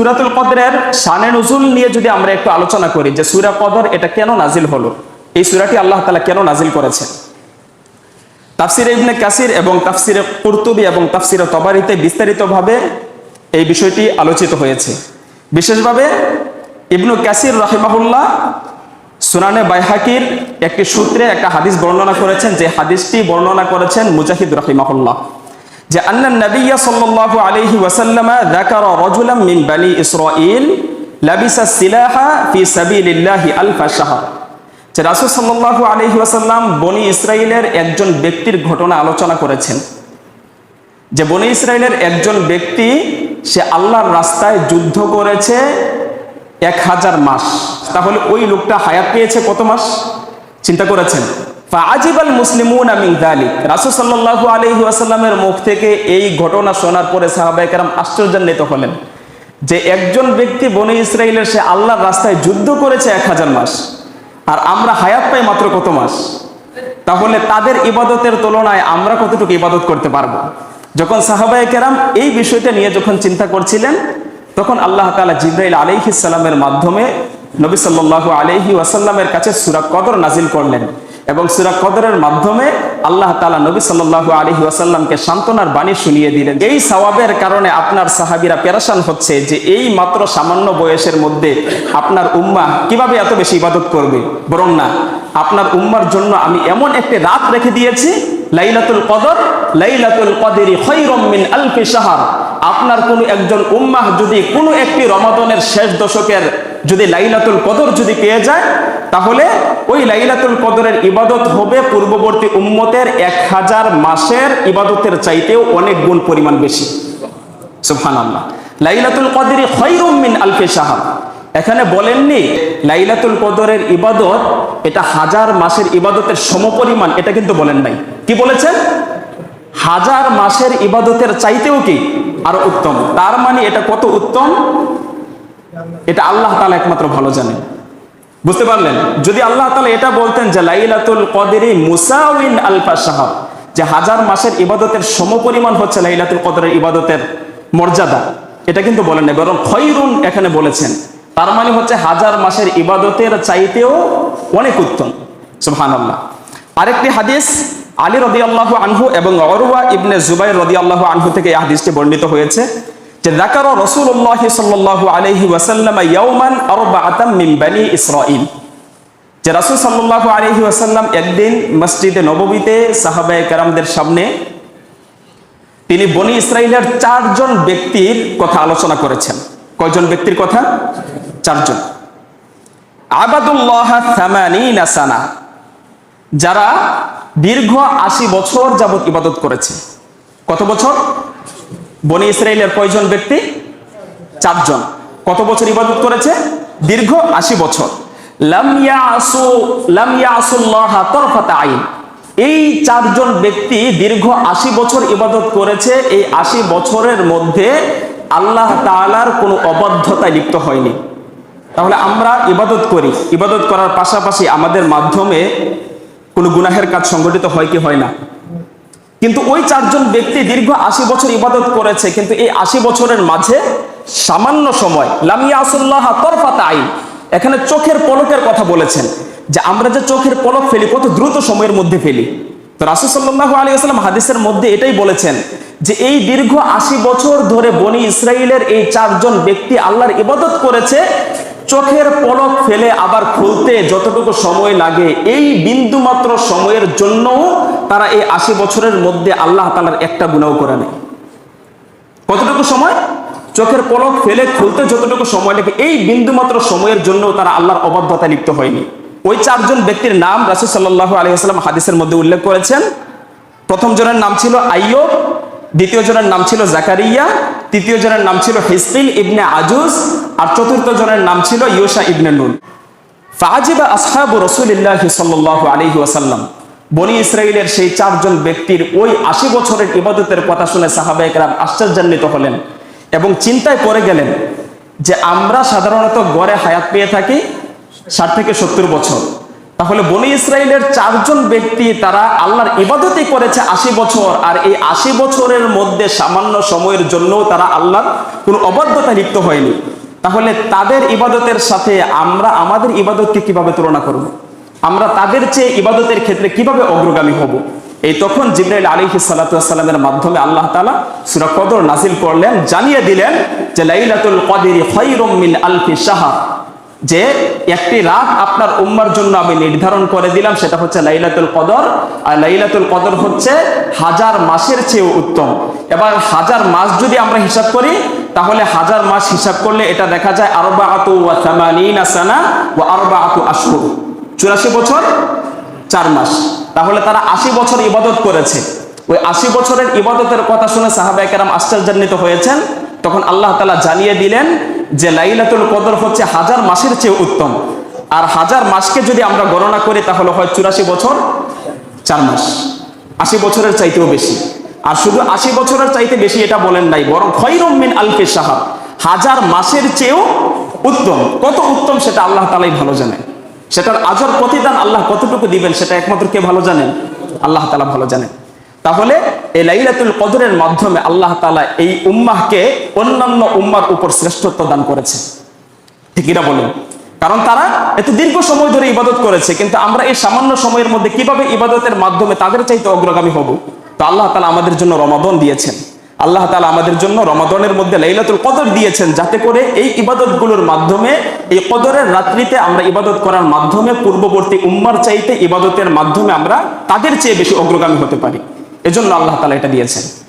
সুরাতুল কদরের শানে নজুল নিয়ে যদি আমরা একটু আলোচনা করি যে সুরা কদর এটা কেন নাজিল হলো? এই সুরাটি আল্লাহ তালা কেন নাজিল করেছেন? তাফসিরে ইবনে কাসির এবং তাফসিরে কুরতুবি এবং তাফসিরে তবারিতে বিস্তারিতভাবে এই বিষয়টি আলোচিত হয়েছে। বিশেষভাবে ইবনু কাসির রাহিমাহুল্লাহ সুনানে বাইহাকির একটি সূত্রে একটা হাদিস বর্ণনা করেছেন, যে হাদিসটি বর্ণনা করেছেন মুজাহিদ রাহিমাহুল্লাহ। যে আন্না নবিয়া সাল্লাল্লাহু আলাইহি ওয়াসাল্লামা যাকারা রাজুলাম মিন বানি ইসরাঈল লাবিসা সিলাহা ফি সাবিলিল্লাহি আলফা শাহর। যে রাসূল সাল্লাল্লাহু আলাইহি ওয়াসাল্লাম বনি ইসরাইলের একজন ব্যক্তির ঘটনা আলোচনা করেছেন। যে বনি ইসরায়েলের একজন ব্যক্তি, সে আল্লাহর রাস্তায় যুদ্ধ করেছে এক হাজার মাস। তাহলে ওই লোকটা হায়াত পেয়েছে কত মাস? চিন্তা করেছেন? মুখ থেকে এই ঘটনা শোনার পরে হলেন যে একজন ব্যক্তি বনি সে রাস্তায় যুদ্ধ করেছে এক হাজার মাস, আর আমরা হায়াত মাত্র কত মাস? তাহলে তাদের ইবাদতের তুলনায় আমরা কতটুকু ইবাদত করতে পারব? যখন সাহাবায়ে কেরাম এই বিষয়টা নিয়ে যখন চিন্তা করছিলেন, তখন আল্লাহ তাআলা জিব্রাইল আলাইহিস সালামের মাধ্যমে নবী সাল্লাল্লাহু আলাইহি ওয়াসাল্লামের কাছে সূরা কদর নাজিল করলেন। এবং সূরা কদরের মাধ্যমে আল্লাহ তাআলা নবী সাল্লাল্লাহু আলাইহি ওয়াসাল্লামকে সান্ত্বনার বাণী শুনিয়ে দিলেন। এই সওয়াবের কারণে আপনার সাহাবীরা পেরেশান হচ্ছে যে এই মাত্র সামান্য বয়সের মধ্যে আপনার উম্মাহ কীভাবে এত বেশি ইবাদত করবে? বরং না, আপনার উম্মার জন্য আমি এমন একটি রাত রেখে দিয়েছি, লাইলাতুল কদর, লাইলাতুল কদরি খৈরম মিন আলফি শাহর। আপনার কোনো একজন উম্মাহ যদি কোনো একটি রমাদনের শেষ দশকের যদি লাইলাতুল কদর যদি পেয়ে যায়, তাহলে ওই লাইলাতুল কদরের ইবাদত হবে পূর্ববর্তী উম্মতের এক হাজার মাসের ইবাদতের চাইতেও অনেক গুণ পরিমাণ বেশি। সুবহানাল্লাহ। লাইলাতুল কদরি খৈরুম মিন আলফি শাহর। এখানে বলেননি লাইলাতুল কদরের ইবাদত এটা হাজার মাসের ইবাদতের সমপরিমাণ, এটা কিন্তু বলেন নাই। কি বলেছেন? হাজার মাসের ইবাদতের চাইতেও কি? আরও উত্তম। তার মানে এটা কত উত্তম? এটা আল্লাহ তালা একমাত্র ভালো জানেন। বুঝতে পারলেন? যদি আল্লাহ তাআলা এটা বলতেন যে লাইলাতুল কদরি মুসাউইন আলফা সাহাব যে হাজার মাসের ইবাদতের সমপরিমাণ হচ্ছে লাইলাতুল কদরের ইবাদতের মর্যাদা, এটা কিন্তু বলেন না বরং খৈরুন এখানে বলেছেন। তার মানে হচ্ছে হাজার মাসের ইবাদতের চাইতেও অনেক উত্তম। সুবহানাল্লাহ। আরেকটি হাদিস, আলী রদিয়াল্লাহু আনহু এবং অরুয়া ইবনে জুবাইর রদিয়াল্লাহু আনহু থেকে এই হাদিসটি বর্ণিত হয়েছে। যে যাকার রাসূলুল্লাহ সাল্লাল্লাহু আলাইহি ওয়াসাল্লাম ইসরাঈল। যে রাসূল সাল্লাল্লাহু আলাইহি ওয়াসাল্লাম একদিন মসজিদে নববীতে সাহাবায়ে কেরামদের সামনে তিনি বনি ইসরাইলের চারজন ব্যক্তির কথা আলোচনা করেছেন। কয়জন ব্যক্তির কথা? চারজন। আবাদুল্লাহ থামানিনা সানা। যারা দীর্ঘ আশি বছর যাবত ইবাদত করেছে। কত বছর? বনি ইসরায়েলের কয়জন ব্যক্তি? চারজন। কত বছর ইবাদত করেছে? দীর্ঘ আশি বছর। এই চারজন ব্যক্তি দীর্ঘ আশি বছর ইবাদত করেছে। এই আশি বছরের মধ্যে আল্লাহ তাআলার কোনো অবাধ্যতায় লিপ্ত হয়নি। তাহলে আমরা ইবাদত করি। ইবাদত করার পাশাপাশি আমাদের মাধ্যমে কোনো গুনাহের কাজ সংগঠিত হয় কি হয় না? কিন্তু ওই চারজন ব্যক্তি দীর্ঘ আশি বছর ইবাদত করেছে, কিন্তু এই আশি বছরের মাঝে সামান্য সময় লামিয়া আসুল্লাহ এখানে চোখের পলকের কথা বলেছেন যে আমরা যে চোখের পলক ফেলি, কত দ্রুত সময়ের মধ্যে ফেলি। তো রাসুল সাল্লাহ আলী আসলাম হাদিসের মধ্যে এটাই বলেছেন যে এই দীর্ঘ আশি বছর ধরে বনি ইসরায়েলের এই চারজন ব্যক্তি আল্লাহর ইবাদত করেছে, চোখের পলক ফেলে আবার খুলতে যতটুকু সময় লাগে, এই বিন্দু মাত্র সময়ের জন্যও তারা এই আশি বছরের মধ্যে আল্লাহ তালার একটা গুণাও করে নেয় কতটুকু সময়? চোখের পলক ফেলে খুলতে যতটুকু সময় লাগে, এই বিন্দু মাত্র সময়ের জন্য তারা আল্লাহর অবাধ্যতা লিপ্ত হয়নি। ওই চারজন ব্যক্তির নাম রাসুল সাল্লাহ আলহিহাস্লাম হাদিসের মধ্যে উল্লেখ করেছেন। প্রথম জনের নাম ছিল আইয়ব, দ্বিতীয় জনের নাম ছিল জাকারিয়া, তৃতীয় জনের নাম ছিল হিসকিল ইবনে আজুজ, আর চতুর্থ জনের নাম ছিল ইউসা ইবনে নুন। ফাজিবা আসহাবু রসুলিল্লাহ সাল্লাহ আলহি ওয়াসাল্লাম। বনি ইসরায়েলের সেই চারজন ব্যক্তির ওই আশি বছরের ইবাদতের কথা শুনে সাহাবাহিকরাম আশ্চর্যান্বিত হলেন এবং চিন্তায় পড়ে গেলেন যে আমরা সাধারণত গড়ে হায়াত পেয়ে থাকি ষাট থেকে সত্তর বছর। তাহলে বনি ইসরায়েলের চারজন ব্যক্তি তারা আল্লাহর ইবাদতই করেছে আশি বছর আর এই আশি বছরের মধ্যে সামান্য সময়ের জন্য তারা আল্লাহর কোনো অবাধ্যতা লিপ্ত হয়নি। তাহলে তাদের ইবাদতের সাথে আমরা আমাদের ইবাদতকে কীভাবে তুলনা করব? আমরা তাদের চেয়ে ইবাদতের ক্ষেত্রে কীভাবে অগ্রগামী হব? এই তখন জিব্রাইল আলিহি সাল্লামের মাধ্যমে আল্লাহ তালা সুরা কদর নাজিল করলেন, জানিয়ে দিলেন যে, লাইলাতুল কদিরি খৈরম মিন আলফি সাহা যে, একটি রাত আপনার উম্মার জন্য আমি নির্ধারণ করে দিলাম, সেটা হচ্ছে লাইলাতুল কদর। আর লাইলাতুল কদর হচ্ছে হাজার মাসের চেয়েও উত্তম। এবার হাজার মাস যদি আমরা হিসাব করি, তাহলে হাজার মাস হিসাব করলে এটা দেখা যায় আরবা আতু ওয়া সানা ওয়া আরবা আতু আশহুর। চুরাশি বছর, চার মাস। তাহলে তারা আশি বছর ইবাদত করেছে। ওই আশি বছরের ইবাদতের কথা শুনে সাহাবাই কেরাম আশ্চর্যান্বিত হয়েছেন। তখন আল্লাহ তালা জানিয়ে দিলেন যে লাইলাতুল কদর হচ্ছে হাজার মাসের চেয়ে উত্তম। আর হাজার মাসকে যদি আমরা গণনা করি, তাহলে হয় চুরাশি বছর, চার মাস। আশি বছরের চাইতেও বেশি। আর শুধু আশি বছরের চাইতে বেশি এটা বলেন নাই, বরং খৈরম মিন আলফে সাহাব। হাজার মাসের চেয়েও উত্তম। কত উত্তম সেটা আল্লাহ তালাই ভালো জানেন। সেটার আজর প্রতিদান আল্লাহ কতটুকু দিবেন সেটা একমাত্র কে ভালো জানেন? আল্লাহ তালা ভালো জানেন। তাহলে এই লাইলাতুল কদরের মাধ্যমে আল্লাহ তালা এই উম্মাহকে অন্যান্য উম্মার উপর শ্রেষ্ঠত্ব দান করেছে। ঠিকিরা বলেন? কারণ তারা এত দীর্ঘ সময় ধরে ইবাদত করেছে, কিন্তু আমরা এই সামান্য সময়ের মধ্যে কীভাবে ইবাদতের মাধ্যমে তাদের চাইতে অগ্রগামী হব? তো আল্লাহ তালা আমাদের জন্য রমাদন দিয়েছেন। আল্লাহ তালা আমাদের জন্য রমাদনের মধ্যে লাইলাতুল কদর দিয়েছেন যাতে করে এই ইবাদতগুলোর মাধ্যমে, এই কদরের রাত্রিতে আমরা ইবাদত করার মাধ্যমে, পূর্ববর্তী উম্মার চাইতে ইবাদতের মাধ্যমে আমরা তাদের চেয়ে বেশি অগ্রগামী হতে পারি। এজন্য আল্লাহ তালা এটা দিয়েছেন।